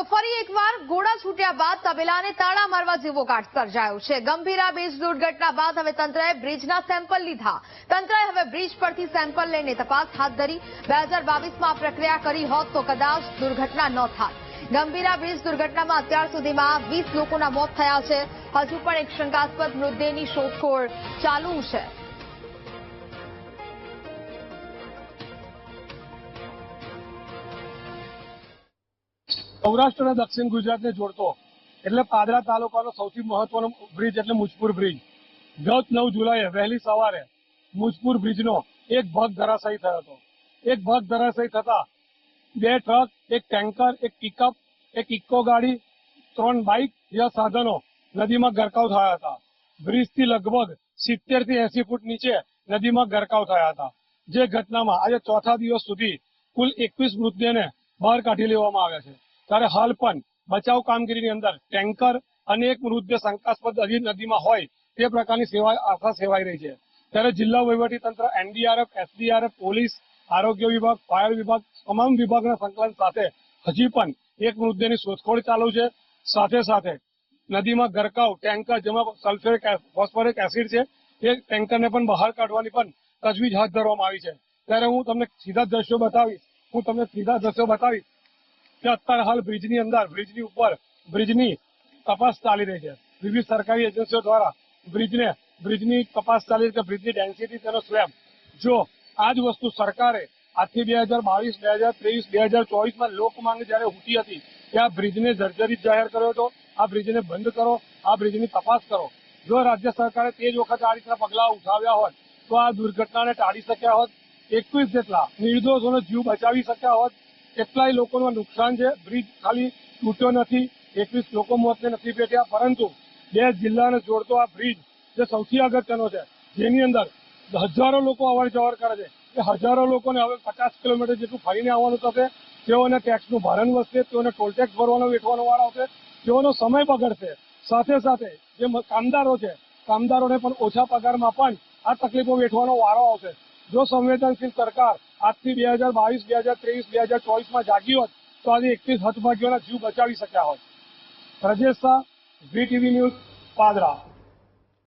તો ફરી એકવાર ઘોડા છૂટ્યા બાદ તબેલાને તાળા મારવા જેવો ઘાટ સર્જાયો છે. ગંભીરા બ્રિજ દુર્ઘટના બાદ હવે તંત્રએ બ્રિજના સેમ્પલ લીધા. તંત્રએ હવે બ્રિજ પરથી સેમ્પલ લઈને તપાસ હાથ ધરી. બે હજાર બાવીસમાં પ્રક્રિયા કરી હોત તો કદાચ દુર્ઘટના ન થાત. ગંભીરા બ્રિજ દુર્ઘટનામાં અત્યાર સુધીમાં વીસ લોકોના મોત થયા છે. હજુ પણ એક શંકાસ્પદ મૃતદેહની શોધખોળ ચાલુ છે. સૌરાષ્ટ્ર અને દક્ષિણ ગુજરાતને જોડતો, એટલે પાદરા તાલુકાનો સૌથી મહત્વનો બ્રિજ એટલે મુજપુર બ્રિજ. ગત નવ જુલાઈએ વહેલી સવારે મુજપુર બ્રિજનો એક ભાગ ધરાશાયી થયો હતો. એક ભાગ ધરાશાયી થતા બે ટ્રક, એક ટેન્કર, એક પિકઅપ એક ઇકો ગાડી, ત્રણ બાઇક જેવા સાધનો નદીમાં ગરકાવ થયા હતા. બ્રિજથી લગભગ સિત્તેરથી એસી ફૂટ નીચે નદીમાં ગરકાવ થયા હતા. જે ઘટનામાં આજે ચોથા દિવસ સુધી કુલ એકવીસ મૃતદેહને બહાર કાઢી લેવામાં આવ્યા છે. ત્યારે હાલ પણ બચાવ કામગીરીની અંદર ટેન્કર અને એક મૃતદેહ શંકાસ્પદ નદીમાં હોય તે પ્રકારની સેવા આશા સેવાઈ રહી છે. ત્યારે જિલ્લા વહીવટી તંત્ર એનડીઆરએફ, એસડીઆરએફ, પોલીસ, આરોગ્ય વિભાગ, ફાયર વિભાગ, તમામ વિભાગના સંકલન સાથે હજી પણ એક મૃતદેહની શોધખોળ ચાલુ છે. સાથે સાથે નદીમાં ગરકાવ, ટેન્કર જેમાં સલ્ફ્યુરિક ફોસ્ફોરિક એસિડ છે, એ ટેન્કરને પણ બહાર કાઢવાની પણ તજવીજ હાથ ધરવામાં આવી છે. ત્યારે હું તમને સીધા દ્રશ્યો બતાવીશ. હું તમને સીધા દ્રશ્યો બતાવીશ. કે અત્યારે હાલ બ્રિજની અંદર, બ્રિજની ઉપર બ્રિજની તપાસ ચાલી રહી છે. વિવિધ સરકારી એજન્સીઓ દ્વારા બ્રિજને, બ્રિજની તપાસ ચાલી રહી છે બ્રિજની ડેન્સિટી તેનો સ્લેબ જો આ જ વસ્તુ સરકારે આજથી બે હજાર બાવીસ, બે હજાર ત્રેવીસ, બે હજાર ચોવીસમાં લોકમાંગ જ્યારે ઉઠી હતી ત્યાં બ્રિજને જર્જરિત જાહેર કર્યો હતો, આ બ્રિજને બંધ કરો, આ બ્રિજની તપાસ કરો. જો રાજ્ય સરકારે તે જ વખતે આ રીતના પગલાં ઉઠાવ્યા હોત, તો આ દુર્ઘટનાને ટાળી શક્યા હોત, એકવીસ જેટલા નિર્દોષોનો જીવ બચાવી શક્યા હોત કેટલાય લોકોનું નુકસાન છે. બ્રિજ ખાલી તૂટ્યો નથી. એકવીસ લોકો મોતને નથી પેટ્યા પરંતુ બે જિલ્લાને જોડતો આ બ્રિજ જે સૌથી અગત્યનો છે, જેની અંદર હજારો લોકો અવર જવર કરે છે. એ હજારો લોકોને હવે પચાસ કિલોમીટર જેટલું ફરીને આવવાનું થશે. તેઓને ટેક્સનું ભારણ વધશે. તેઓને ટોલટેક્સ ભરવાનો, વેઠવાનો વાળો આવશે. તેઓનો સમય બગડશે. સાથે સાથે જે કામદારો છે, કામદારોને પણ ઓછા પગારમાં પણ આ તકલીફો વેઠવાનો વારો આવશે. જો સંવેદનશીલ સરકાર આજથી બે હજાર બાવીસ, બે હજાર ત્રેવીસ, બે હજાર ચોવીસમાં જાગી હોત તો આજે એકવીસ હતભાગીઓના જીવ બચાવી શક્યા હોત. Prajesh Shah V TV news, Padra.